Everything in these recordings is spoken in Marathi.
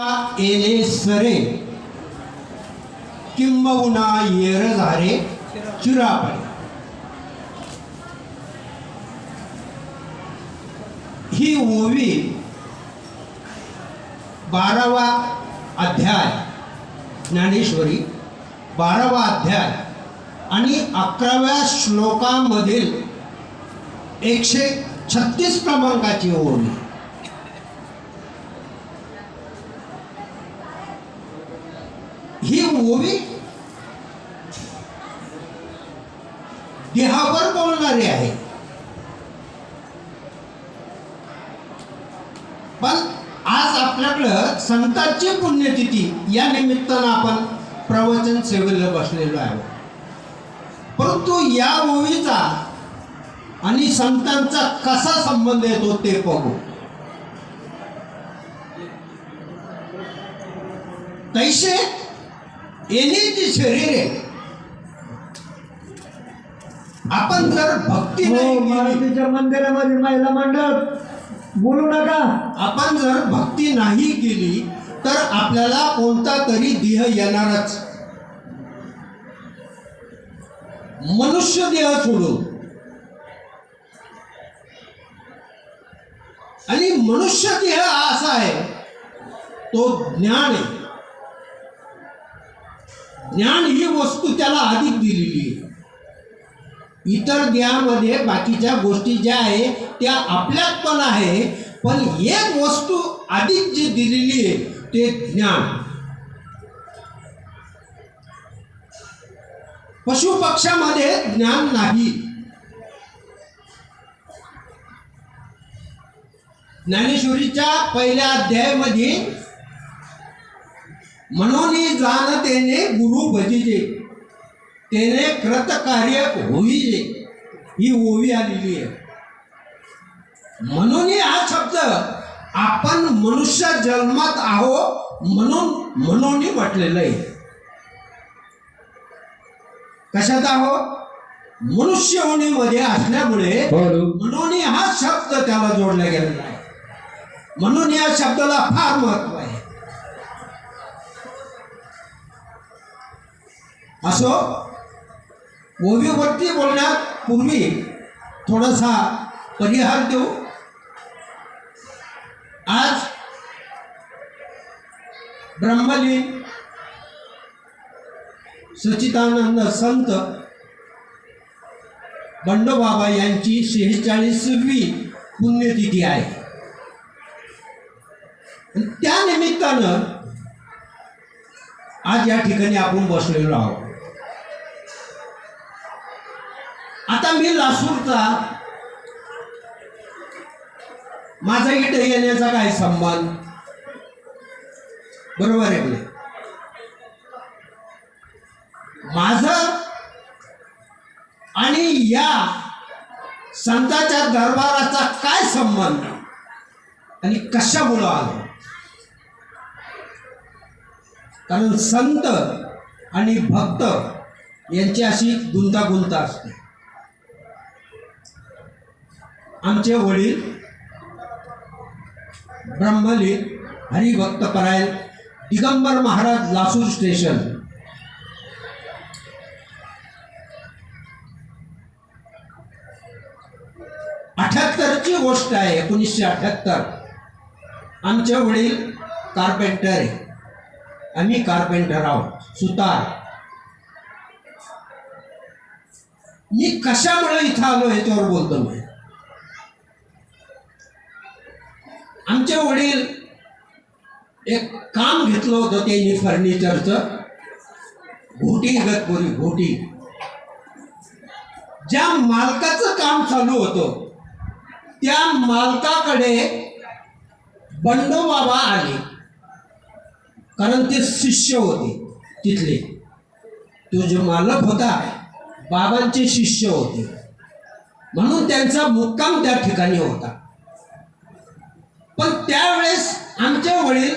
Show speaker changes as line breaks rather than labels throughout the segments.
येणे सरे. किंबहुना येर झारे ही ओवी बारावा अध्याय ज्ञानेश्वरी बारावा अध्याय आणि अकराव्या श्लोकामधील एकशे छत्तीस क्रमांकाची ओवी. ही ओवी देहावर बोलणारी आहे. पण आज आपल्याकडं संतांची पुण्यतिथी या निमित्तानं आपण प्रवचन सेवेला बसलेलो आहोत. परंतु या ओवीचा आणि संतांचा कसा संबंध येतो ते बघू. तैसे येणे जी शरीर. आहे आपण जर भक्ती
हो
नाही केली,
मारुतीच्या मंदिरामध्ये महिला मंडळ बोलू नका.
आपण जर भक्ती नाही केली तर आपल्याला कोणता तरी देह येणारच. मनुष्य देह सोडून. आणि मनुष्य देह हा असा आहे तो ज्ञान आहे. ज्ञान ही वस्तू त्याला अधिक दिलेली आहे. इतर देहामध्ये बाकीच्या गोष्टी ज्या आहे त्या आपल्यात पण आहे पण एक वस्तू अधिक जी दिलेली आहे ते ज्ञान. पशुपक्ष्यामध्ये ज्ञान नाही. ज्ञानेश्वरीच्या पहिल्या अध्यायामध्ये म्हणून जाणतेने गुरु भजिजे तेने कृत कार्य होईजे ही ओवी आलेली आहे. म्हणून हा शब्द आपण मनुष्य जन्मात आहो म्हणून म्हणून म्हटलेलं आहे. कशात आहो? मनुष्य होणीमध्ये असल्यामुळे म्हणून हा शब्द त्याला जोडला गेलेला आहे. म्हणून या शब्दाला फार महत्त्व आहे. असो. ओवीवरती बोलण्यापूर्वी थोडासा परिहार देऊ. आज ब्रह्मलीन सचितानंद संत बंडोबाबा यांची शेहेचाळीसवी पुण्यतिथी आहे. आणि त्या निमित्तानं आज या ठिकाणी आपण बसलेलो आहोत. आता मी लासूरचा माझा इथे येण्याचा काय संबंध? बरोबर आहे म्हणजे माझ माझं आणि या संतांच्या दरबाराचा काय संबंध? आणि कशामुळं आलो? कारण संत आणि भक्त यांची अशी गुंतागुंत असते. आमचे वडील ब्रह्मलीन हरिभक्त परायण दिगंबर महाराज लासूर स्टेशन. अठ्याहत्तरची गोष्ट आहे एकोणीसशे अठ्याहत्तर. आमचे वडील कार्पेंटर आहे. आम्ही कार्पेंटर आहोत सुतार. मी कशामुळे इथं आलो याच्यावर बोलतो मी. आमचे वडील एक काम घेतलं होतं त्यांनी फर्निचरचं. घोटी गतपुरी घोटी. ज्या मालकाचं काम चालू होतं त्या मालकाकडे बंडोबाबा आले. कारण ते शिष्य होते तिथले. तो जो मालक होता बाबांचे शिष्य होते. म्हणून त्यांचा मुक्काम त्या ठिकाणी होता. आमचे वडील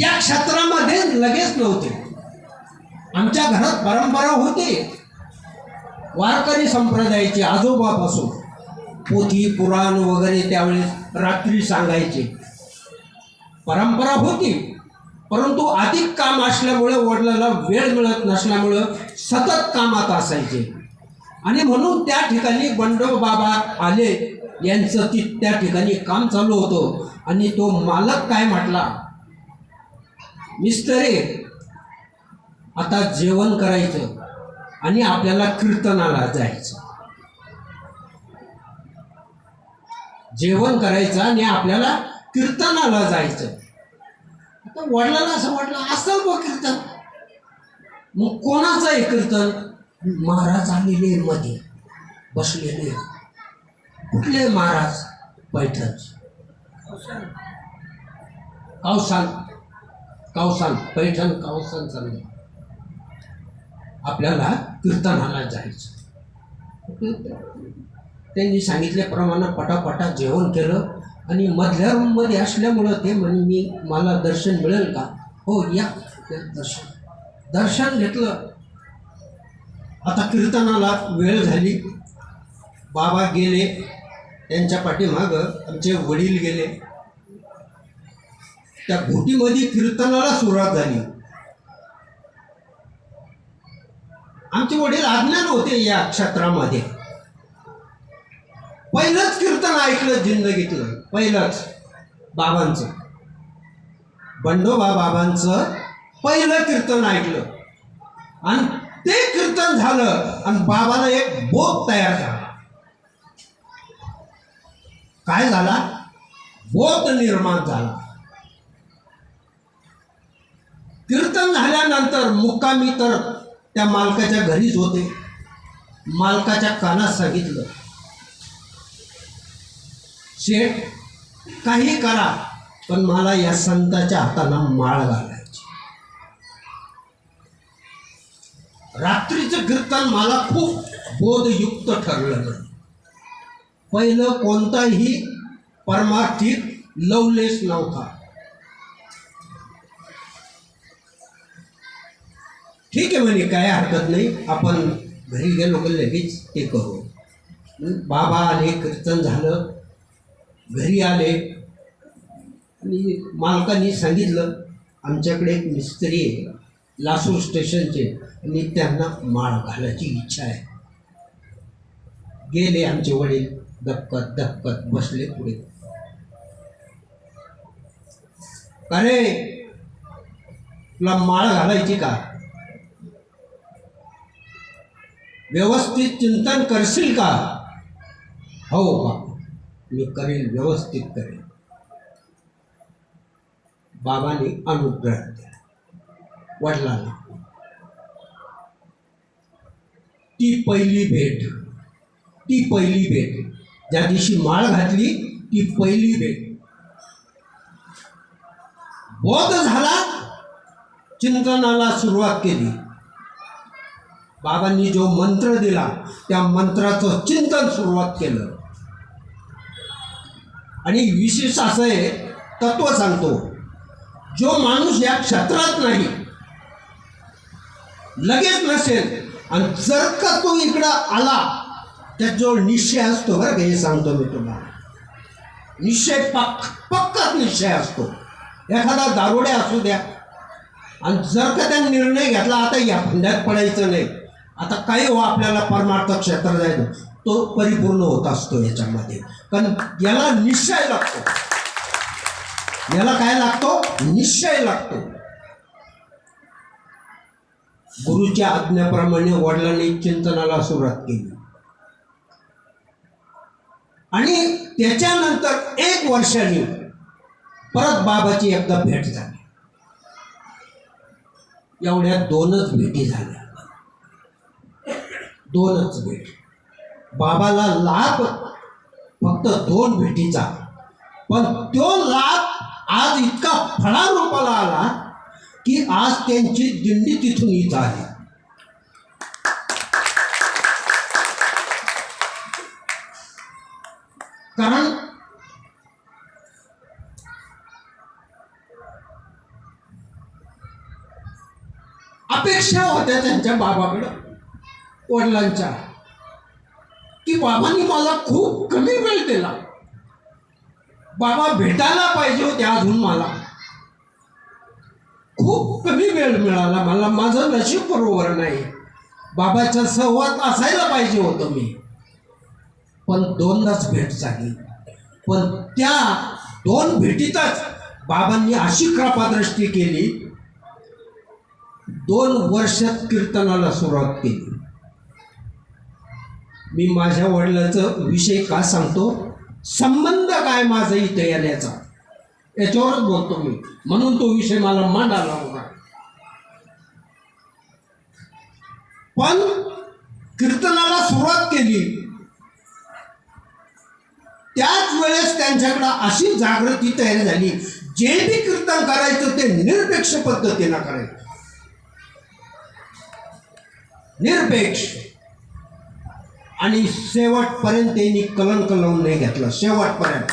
या क्षेत्रामध्ये लगेच नव्हते. आमच्या घरात परंपरा होती. वारकरी संप्रदायाची आजोबापासून पोथी पुराण वगैरे त्यावेळेस रात्री सांगायचे. परंपरा होती. परंतु अधिक काम असल्यामुळे वडिलाला वेळ मिळत नसल्यामुळं सतत कामात असायचे. आणि म्हणून त्या ठिकाणी बंडोबाबा आले. यांचं ती त्या ठिकाणी काम चालू होतं आणि तो मालक काय म्हटला? मिस्तरे आता जेवण करायचं आणि आपल्याला कीर्तनाला जायचं. जेवण करायचं आणि आपल्याला कीर्तनाला जायचं. आता वडिलांना असं वाटलं असं ब कीर्तन. मग कोणाचं आहे कीर्तन? महाराज आलेले मध्ये बसलेले. कुठले महाराज पैठण? कावसान कावसान पैठण कावसान चालले आपल्याला कीर्तनाला जायचं. त्यांनी सांगितल्याप्रमाणे पटापटा जेवण केलं आणि मधल्या रूममध्ये असल्यामुळं ते म्हणे मी मला दर्शन मिळेल का? हो या. या दर्शन. दर्शन घेतलं. आता कीर्तनाला वेळ झाली. बाबा गेले. त्यांच्या पाठीमागं आमचे वडील गेले. त्या घोटीमध्ये कीर्तनाला सुरुवात झाली. आमचे वडील अज्ञान होते या क्षेत्रामध्ये. पहिलंच कीर्तन ऐकलं जिंदगीतलं पहिलंच बाबांचं. बंडोबा बाबांचं पहिलं कीर्तन ऐकलं. आणि ते कीर्तन झालं आणि बाबाला एक बोध तयार झाला. काय झाला? बोध निर्माण झाला. कीर्तन झाल्यानंतर मुक्कामी तर त्या मालकाच्या घरीच होते. मालकाच्या कानात सांगितलं शेठ काही करा पण मला या संताच्या हाताला माळ घालायची. रात्रीचं कीर्तन मला खूप बोधयुक्त ठरलं. नाही पहिलं कोणताही परमार्थिक लवलेस नव्हता. ठीक आहे म्हणे काय हरकत नाही. आपण घरी गेलो की लगेच ते करू. बाबा आले कीर्तन झालं. घरी आले. आणि मालकांनी सांगितलं आमच्याकडे एक मिस्त्री आहे लासूर स्टेशनचे. आणि त्यांना माळ घालायची इच्छा आहे. गेले आमचे वडील. दपकत दपकत बसले पुढे. अरे तुला माळ घालायची का? व्यवस्थित चिंतन करशील का? हो बाबा. मी करेल व्यवस्थित करेल बाबाने अनुग्रह दिला. वडिलांना. ती पहिली भेट. ती पहिली भेट. ज्या दिवशी माळ घातली ती पहिली भेट. बोध झाला चिंतनाला सुरुवात केली. बाबांनी जो मंत्र दिला त्या मंत्राचं चिंतन सुरुवात केलं. आणि विशेष असं आहे तत्व सांगतो जो माणूस या क्षेत्रात नाही लगेच नसेल आणि जर का तो इकडं आला त्याच्याजवळ निश्चय असतो बरं का हे सांगतो मी तुम्हाला. निश्चय पक् पक्काच निश्चय असतो. एखादा दारोड्या असू द्या. आणि जर का त्या निर्णय घेतला आता या फंद्यात पडायचं नाही. आता काही हो आपल्याला परमार्थ क्षेत्र जायचं तो परिपूर्ण होत असतो याच्यामध्ये. कारण याला निश्चय लागतो. याला काय लागतो? निश्चय लागतो. गुरुच्या आज्ञेप्रमाणे वडिलांनी चिंतनाला सुरुवात केली. आणि त्याच्यानंतर एक वर्षाने परत बाबाची एकदा भेट झाली. एवढ्या दोनच भेटी झाल्या. दोनच भेट. बाबाला लाभ फक्त दोन भेटीचा. पण तो लाभ आज इतका फळारूपाला आला की आज त्यांची दिंडी तिथून इथं आली. होत्या त्यांच्या बाबाकडं वडिलांच्या. की बाबांनी मला खूप कमी वेळ दिला. बाबा भेटायला पाहिजे होते अजून मला. खूप कमी वेळ मिळाला मला. माझं नशीब बरोबर नाही. बाबाच्या सहवाद असायला पाहिजे होतं मी. पण दोनदाच भेट झाली. पण त्या दोन भेटीतच बाबांनी अशी कृपादृष्टी केली दोन वर्षात कीर्तनाला सुरुवात केली. मी माझ्या वडिलांचं विषय का सांगतो? संबंध काय माझा इथं येण्याचा? याच्यावरच बोलतो मी. म्हणून तो विषय मला मांडायला होता पण कीर्तनाला सुरुवात केली. त्याच वेळेस त्यांच्याकडं अशी जागृती तयार झाली. जे बी कीर्तन करायचं ते निरपेक्ष पद्धतीनं करायचं. निरपेक्ष. आणि शेवटपर्यंत त्यांनी कलंक लावून नाही घेतलं. शेवटपर्यंत.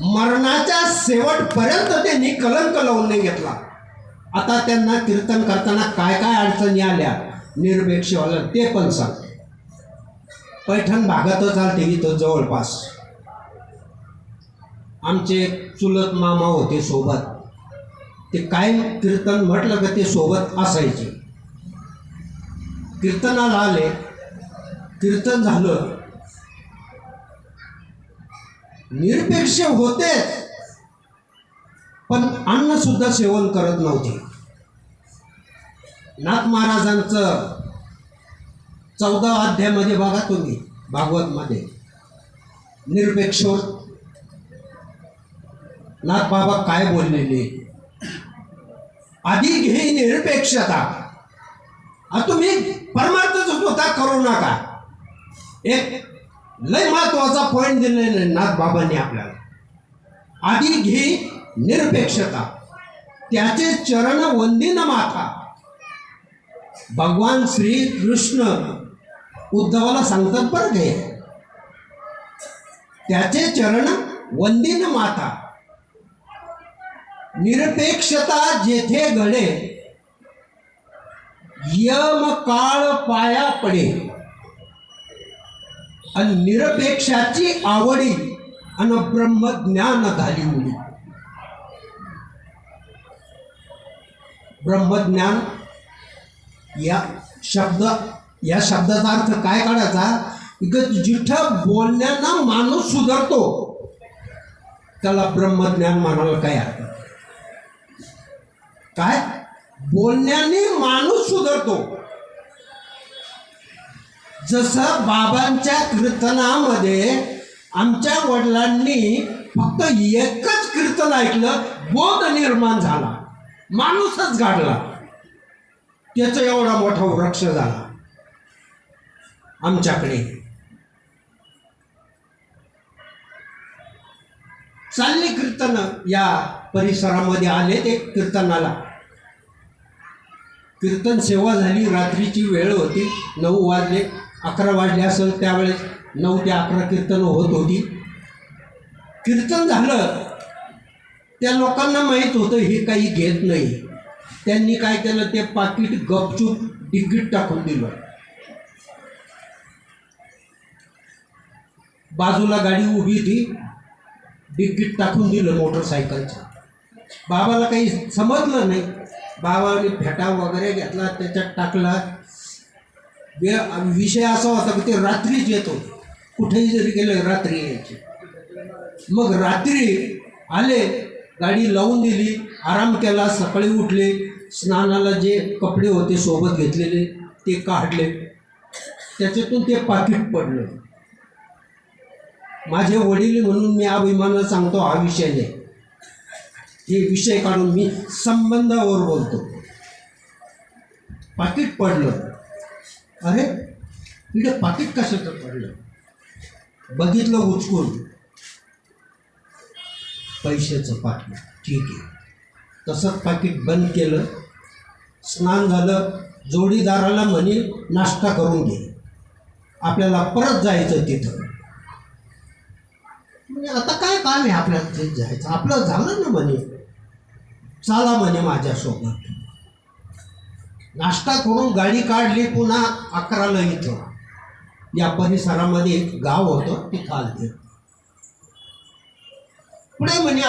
मरणाच्या शेवटपर्यंत त्यांनी कलंक लावून नाही घेतला. आता त्यांना कीर्तन करताना काय काय अडचणी आल्या? निरपेक्ष निरपेक्षवाला ते पण सांग. पैठण भागातच आलते इथं जवळपास. आमचे चुलत मामा होते सोबत. ते काय कीर्तन म्हटलं का ते सोबत असायचे. कीर्तनाला आले कीर्तन झालं. निरपेक्ष होते पण अन्न सुद्धा सेवन करत नव्हते. नाथ महाराजांचं चौदा अध्यायामध्ये बघा तुम्ही भागवतमध्ये. निरपेक्षवर नाथ बाबा काय बोललेले? आधी घे निरपेक्षता. तुम्ही परमार्थच स्वतः करू नका एक लय महत्त्वाचा पॉईंट दिलेला नाथ बाबांनी आपल्याला. आधी घे निरपेक्षता. त्याचे चरण वंदिन माथा भगवान श्री कृष्ण उद्धवाला सांगतात बरं घे त्याचे चरण वंदिन माता. निरपेक्षता जेथे घडे यम काळ पाया पडे. आणि निरपेक्षाची आवडी आणि ब्रह्मज्ञान झाली मुली. ब्रह्मज्ञान या शब्द या शब्दाचा अर्थ काय काढायचा? की जिथं बोलण्यानं माणूस सुधारतो त्याला ब्रह्मज्ञान म्हणायला काय अर्थ काय? बोलण्याने माणूस सुधारतो. जसं बाबांच्या कीर्तनामध्ये आमच्या वडिलांनी फक्त एकच कीर्तन ऐकलं बोध निर्माण झाला. माणूसच गाडला. त्याचा एवढा मोठा वृक्ष झाला. आमच्याकडे. चालले कीर्तन. या परिसरामध्ये आले ते कीर्तनाला. कीर्तन सेवा झाली रात्रीची वेळ होती नऊ वाजले अकरा वाजले असेल त्यावेळेस नऊ ते अकरा कीर्तन होत होती. कीर्तन झालं. त्या लोकांना माहीत होतं हे काही घेत नाही. त्यांनी काय केलं ते पाकिट गपचूप डिग्गीत टाकून दिलं. बाजूला गाडी उभी होती डिग्गीत टाकून दिलं मोटरसायकलचं. बाबाला काही समजलं नाही. बाबाने फेटा वगैरे घेतला त्याच्यात टाकला. वे- विषय असा होता की ते रात्रीच येतो. कुठेही जरी गेलं रात्री यायचे. मग रात्री आले गाडी लावून दिली आराम केला सकाळी उठले स्नानाला जे कपडे होते सोबत घेतलेले ते काढले. त्याच्यातून ते पाकिट पडलं. माझे वडील म्हणून मी अभिमानानं सांगतो हा विषय नाही. हे विषय काढून मी संबंधावर बोलतो. पाकिट पडलं. अरे इकडे पाकिट कशाचं पडलं? बघितलं उचकून. पैशाचं पाकिट. ठीक आहे. तसंच पाकिट बंद केलं. स्नान झालं. जोडीदाराला म्हणे नाश्ता करून घे. आपल्याला परत जायचं तिथं. म्हणजे आता काय काम आहे आपल्याला तिथे जायचं? आपलं झालं ना म्हणे. चला म्हणे माझ्यासोबत नाश्ता करून गाडी काढली पुन्हा अकराला इथं. या परिसरामध्ये एक गाव होतं तिथं आलते. पुढे म्हणे